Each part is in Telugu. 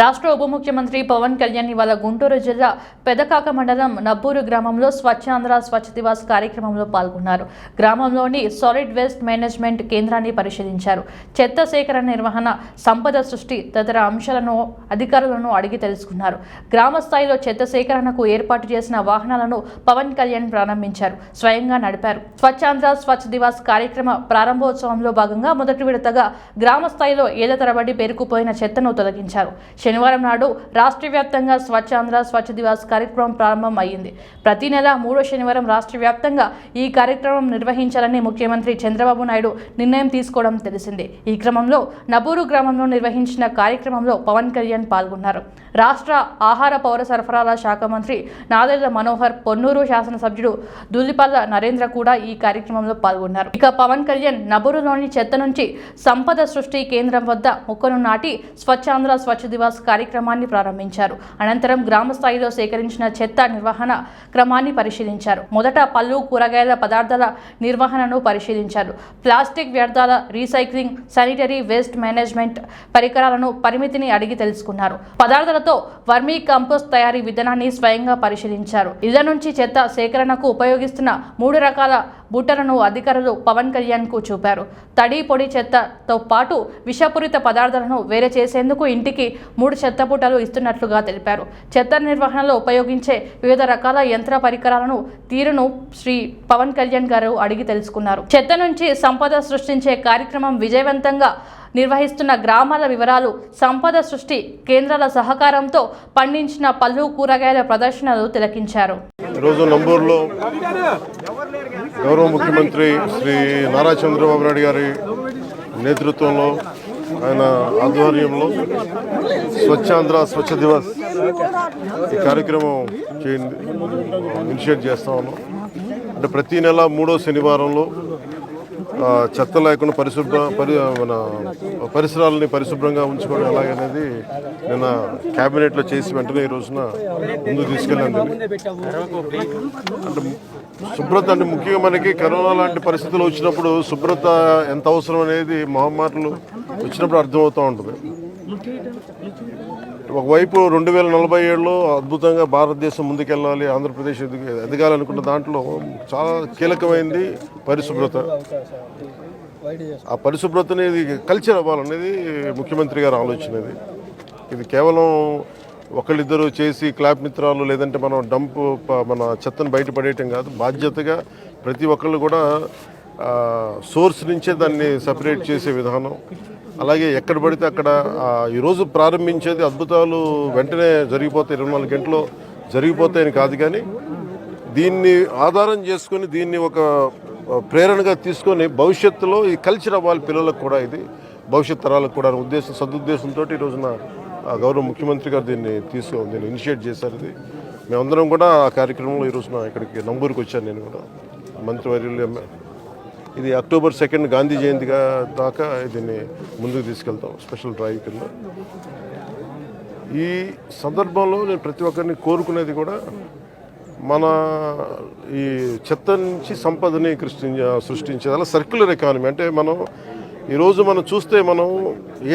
రాష్ట్ర ఉప ముఖ్యమంత్రి పవన్ కళ్యాణ్ ఇవాళ గుంటూరు జిల్లా పెదకాక మండలం నబ్బూరు గ్రామంలో స్వచ్ఛాంధ్ర స్వచ్ఛ దివాస్ కార్యక్రమంలో పాల్గొన్నారు. గ్రామంలోని సాలిడ్ వేస్ట్ మేనేజ్మెంట్ కేంద్రాన్ని పరిశీలించారు. చెత్త సేకరణ నిర్వహణ సంపద సృష్టి తదితర అంశాలను అధికారులను అడిగి తెలుసుకున్నారు. గ్రామ స్థాయిలో చెత్త సేకరణకు ఏర్పాటు చేసిన వాహనాలను పవన్ కళ్యాణ్ ప్రారంభించారు. స్వయంగా నడిపారు. స్వచ్ఛాంధ్ర స్వచ్ఛ దివాస్ కార్యక్రమ ప్రారంభోత్సవంలో భాగంగా మొదటి విడతగా గ్రామ స్థాయిలో ఏళ్ళ తరబడి పేరుకుపోయిన చెత్తను తొలగించారు. శనివారం నాడు రాష్ట్ర వ్యాప్తంగా స్వచ్ఛాంధ్ర స్వచ్ఛ దివాస్ కార్యక్రమం ప్రారంభం అయ్యింది ప్రతి నెల మూడో శనివారం రాష్ట్ర వ్యాప్తంగా ఈ కార్యక్రమం నిర్వహించాలని ముఖ్యమంత్రి చంద్రబాబు నాయుడు నిర్ణయం తీసుకోవడం తెలిసిందే. ఈ క్రమంలో నబూరు గ్రామంలో నిర్వహించిన కార్యక్రమంలో పవన్ కళ్యాణ్ పాల్గొన్నారు. రాష్ట్ర ఆహార పౌర సరఫరాల శాఖ మంత్రి నాదెళ్ళ మనోహర్ పొన్నూరు శాసనసభ్యుడు దుల్లిపల్ల నరేంద్ర కూడా ఈ కార్యక్రమంలో పాల్గొన్నారు. ఇక పవన్ కళ్యాణ్ నబూరులోని చెత్త నుంచి సంపద సృష్టి కేంద్రం వద్ద మొక్కను నాటి స్వచ్ఛాంధ్ర స్వచ్ఛ దివాస్ కార్యక్రమాన్ని ప్రారంభించారు. అనంతరం గ్రామ స్థాయిలో సేకరించిన చెత్త నిర్వహణ క్రమాన్ని పరిశీలించారు. మొదట పళ్ళు కూరగాయల పదార్థాల నిర్వహణను పరిశీలించారు. ప్లాస్టిక్ వ్యర్థాల రీసైక్లింగ్ శానిటరీ వేస్ట్ మేనేజ్మెంట్ పరికరాలను పరిమితిని అడిగి తెలుసుకున్నారు. పదార్థాల పదార్థాలతో వర్మీ కంపోస్ట్ తయారీ విధానాన్ని స్వయంగా పరిశీలించారు. ఇళ్ళ నుంచి చెత్త సేకరణకు ఉపయోగిస్తున్న మూడు రకాల బుట్టలను అధికారులు పవన్ కళ్యాణ్కు చూపారు. తడి పొడి చెత్తతో పాటు విషపూరిత పదార్థాలను వేరే చేసేందుకు ఇంటికి మూడు చెత్త బుట్టలు ఇస్తున్నట్లుగా తెలిపారు. చెత్త నిర్వహణలో ఉపయోగించే వివిధ రకాల యంత్ర పరికరాలను తీరును శ్రీ పవన్ కళ్యాణ్ గారు అడిగి తెలుసుకున్నారు. చెత్త నుంచి సంపద సృష్టించే కార్యక్రమం విజయవంతంగా నిర్వహిస్తున్న గ్రామాల వివరాలు సంపద సృష్టి కేంద్రాల సహకారంతో పండించిన పళ్ళు కూరగాయల ప్రదర్శనలు తిలకించారు. ఈరోజు నంబూరులో గౌరవ ముఖ్యమంత్రి శ్రీ నారా చంద్రబాబు నాయుడు గారి నేతృత్వంలో ఆయన ఆధ్వర్యంలో స్వచ్ఛాంధ్ర స్వచ్ఛ దివస్ ఈ కార్యక్రమం చేయండి ఇనిషియేట్ చేస్తా ఉన్నాం. అంటే ప్రతి నెల మూడో శనివారంలో చెత్త లేకుండా పరిశుభ్ర పరి మన పరిసరాలని పరిశుభ్రంగా ఉంచుకోవడం ఎలాగనేది నిన్న క్యాబినెట్లో చేసి వెంటనే ఈ రోజున ముందుకు తీసుకెళ్ళాను అంటే శుభ్రత అంటే ముఖ్యంగా మనకి కరోనా లాంటి పరిస్థితులు వచ్చినప్పుడు శుభ్రత ఎంత అవసరం అనేది మహమ్మారులు వచ్చినప్పుడు అర్థమవుతూ ఉంటుంది. ఒకవైపు రెండు వేల నలభై ఏడులో అద్భుతంగా భారతదేశం ముందుకెళ్ళాలి ఆంధ్రప్రదేశ్ ఎదగాలనుకున్న దాంట్లో చాలా కీలకమైంది పరిశుభ్రత. ఆ పరిశుభ్రత అనేది కల్చర్ అవ్వాలనేది ముఖ్యమంత్రి గారు ఆలోచన ఇది. కేవలం ఒకళ్ళిద్దరు చేసి క్లాప్ మిత్రాలు లేదంటే మనం డంప్ మన చెత్తను బయటపడేయటం కాదు బాధ్యతగా ప్రతి ఒక్కళ్ళు కూడా సోర్స్ నుంచే దాన్ని సపరేట్ చేసే విధానం. అలాగే ఎక్కడ పడితే అక్కడ ఈరోజు ప్రారంభించేది అద్భుతాలు వెంటనే జరిగిపోతాయి. ఇరవై నాలుగు గంటలు జరిగిపోతాయని కాదు కానీ దీన్ని ఆధారం చేసుకొని దీన్ని ఒక ప్రేరణగా తీసుకొని భవిష్యత్తులో ఈ కల్చర్ అవ్వాలి పిల్లలకు కూడా ఇది. భవిష్యత్ తరాలకు కూడా ఉద్దేశం సదుద్దేశంతో ఈ రోజున ఆ, గౌరవ ముఖ్యమంత్రి గారు దీన్ని తీసుకో దీన్ని ఇనిషియేట్ చేశారు ఇది. మేమందరం కూడా ఆ కార్యక్రమంలో ఈ రోజున ఇక్కడికి నంబూరుకి వచ్చాను నేను కూడా. మంత్రివర్యులు ఇది అక్టోబర్ సెకండ్ గాంధీ జయంతిగా దాకా దీన్ని ముందుకు తీసుకెళ్తాం స్పెషల్ డ్రైవ్ కింద. ఈ సందర్భంలో నేను ప్రతి ఒక్కరిని కోరుకునేది కూడా మన ఈ చెత్త నుంచి సంపదని సృష్టించ సృష్టించేది అలా సర్క్యులర్ ఎకానమీ అంటే మనం ఈరోజు మనం చూస్తే మనం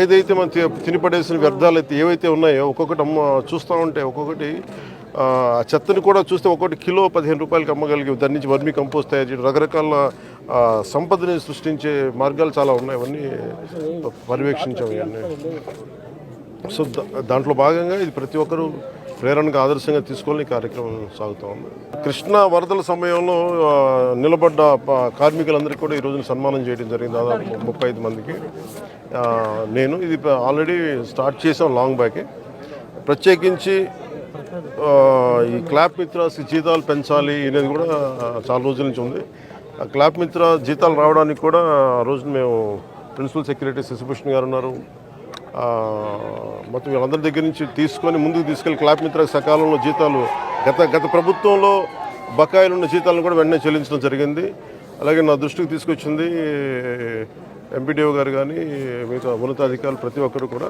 ఏదైతే మనం తినిపడేసిన వ్యర్థాలు అయితే ఏవైతే ఉన్నాయో ఒక్కొక్కటి అమ్మ చూస్తూ ఉంటే ఒక్కొక్కటి ఆ చెత్తని కూడా చూస్తే ఒక్కొక్కటి కిలో పదిహేను రూపాయలకి అమ్మగలిగి దాని నుంచి వర్మీ కంపోస్ట్ తయారు చేయడం రకరకాల సంపదని సృష్టించే మార్గాలు చాలా ఉన్నాయి. అవన్నీ పర్యవేక్షించాం ఇవన్నీ. సో దాంట్లో భాగంగా ఇది ప్రతి ఒక్కరూ ప్రేరణగా ఆదర్శంగా తీసుకొని ఈ కార్యక్రమం సాగుతూ ఉంది. కృష్ణా వరదల సమయంలో నిలబడ్డ కార్మికులందరికీ కూడా ఈ రోజున సన్మానం చేయడం జరిగింది దాదాపు ముప్పై మందికి. నేను ఇది ఆల్రెడీ స్టార్ట్ చేసాం లాంగ్ బ్యాకే. ప్రత్యేకించి ఈ క్లాప్ మిత్ర జీతాలు పెంచాలి అనేది కూడా చాలా రోజుల నుంచి ఉంది. ఆ క్లాప్ మిత్ర జీతాలు రావడానికి కూడా ఆ రోజు మేము ప్రిన్సిపల్ సెక్రటరీ శశిభూషణ్ గారు ఉన్నారు. మొత్తం వీళ్ళందరి దగ్గర నుంచి తీసుకొని ముందుకు తీసుకెళ్ళి క్లాప్ మిత్ర సకాలంలో జీతాలు గత గత ప్రభుత్వంలో బకాయిలు ఉన్న జీతాలను కూడా వెంటనే చెల్లించడం జరిగింది. అలాగే నా దృష్టికి తీసుకొచ్చింది ఎంపీడీఓ గారు కానీ మిగతా ఉన్నతాధికారులు ప్రతి ఒక్కరు కూడా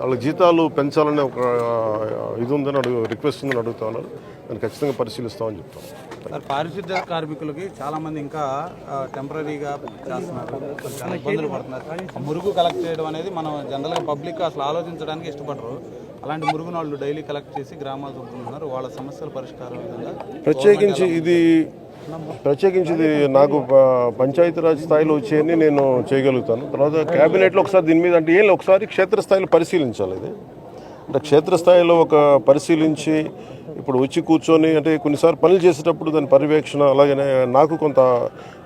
వాళ్ళ జీతాలు పెంచాలనే ఒక ఇది ఉందని అడుగు రిక్వెస్ట్ ఉందని అడుగుతా ఉన్నారు. దాన్ని ఖచ్చితంగా పరిశీలిస్తామని చెప్తాం. సార్ పారిశుద్ధ్య కార్మికులకి చాలామంది ఇంకా టెంపరీగా చేస్తున్నారు. చాలా ఇబ్బందులు పడుతున్నారు. మురుగు కలెక్ట్ చేయడం అనేది మనం జనరల్గా పబ్లిక్ అసలు ఆలోచించడానికి ఇష్టపడరు. అలాంటి మురుగును వాళ్ళు డైలీ కలెక్ట్ చేసి గ్రామాలు వాళ్ళ సమస్యల పరిష్కారం విధంగా ప్రత్యేకించి ఇది ప్రత్యేకించి ఇది నాకు పంచాయతీరాజ్ స్థాయిలో వచ్చేయని నేను చేయగలుగుతాను. తర్వాత క్యాబినెట్లో ఒకసారి దీని మీద అంటే ఏం ఒకసారి క్షేత్రస్థాయిలో పరిశీలించాలి ఇది. అంటే క్షేత్రస్థాయిలో ఒక పరిశీలించి ఇప్పుడు వచ్చి కూర్చొని అంటే కొన్నిసార్లు పనులు చేసేటప్పుడు దాని పర్యవేక్షణ అలాగనే నాకు కొంత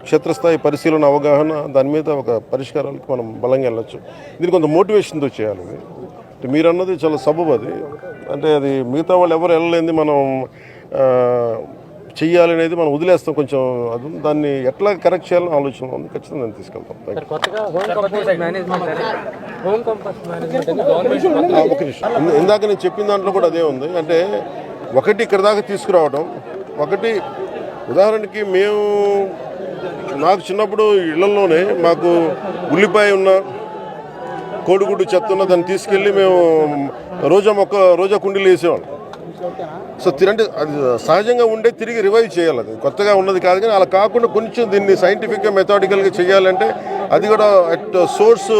క్షేత్రస్థాయి పరిశీలన అవగాహన దాని మీద ఒక పరిష్కారాలకు మనం బలంగా వెళ్ళొచ్చు. దీనికి కొంత మోటివేషన్తో చేయాలి మీరు అన్నది చాలా సబబు అది. అంటే అది మిగతా వాళ్ళు ఎవరు వెళ్ళలేంది మనం చెయ్యాలి అనేది మనం వదిలేస్తాం కొంచెం అది. దాన్ని ఎట్లా కరెక్ట్ చేయాలని ఆలోచన ఉంది. ఖచ్చితంగా దాన్ని తీసుకెళ్తాం. ఒక నిమిషం ఇంద- ఇందాక నేను చెప్పిన దాంట్లో కూడా అదే ఉంది. అంటే ఒకటి ఇక్కడ దాకా తీసుకురావడం ఒకటి ఉదాహరణకి మేము నాకు చిన్నప్పుడు ఇళ్ళలోనే మాకు ఉల్లిపాయ ఉన్న కోడిగుడ్డు చెత్త ఉన్న దాన్ని తీసుకెళ్ళి మేము రోజా మొక్క రోజా కుండీలు వేసేవాళ్ళం. సో తిరంటే అది సహజంగా ఉండే తిరిగి రివైవ్ చేయాలి అది. కొత్తగా ఉన్నది కాదు కానీ అలా కాకుండా కొంచెం దీన్ని సైంటిఫిక్గా మెథాడికల్గా చేయాలంటే అది కూడా అట్ సోర్స్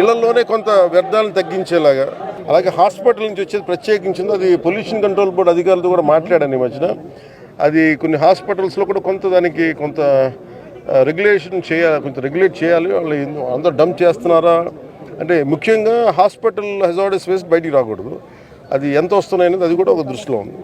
ఇళ్ళలోనే కొంత వ్యర్థాలను తగ్గించేలాగా అలాగే హాస్పిటల్ నుంచి వచ్చేది ప్రత్యేకించింది అది పొల్యూషన్ కంట్రోల్ బోర్డు అధికారులతో కూడా మాట్లాడాను ఈ మధ్యన. అది కొన్ని హాస్పిటల్స్లో కూడా కొంత దానికి కొంత రెగ్యులేషన్ చేయాలి కొంత రెగ్యులేట్ చేయాలి. వాళ్ళు అందరూ డంప్ చేస్తున్నారా? అంటే ముఖ్యంగా హాస్పిటల్ హెజార్డస్ వేస్ట్ బయటికి రాకూడదు. అది ఎంత వస్తున్నాయనేది అది కూడా ఒక దృష్టిలో ఉంది.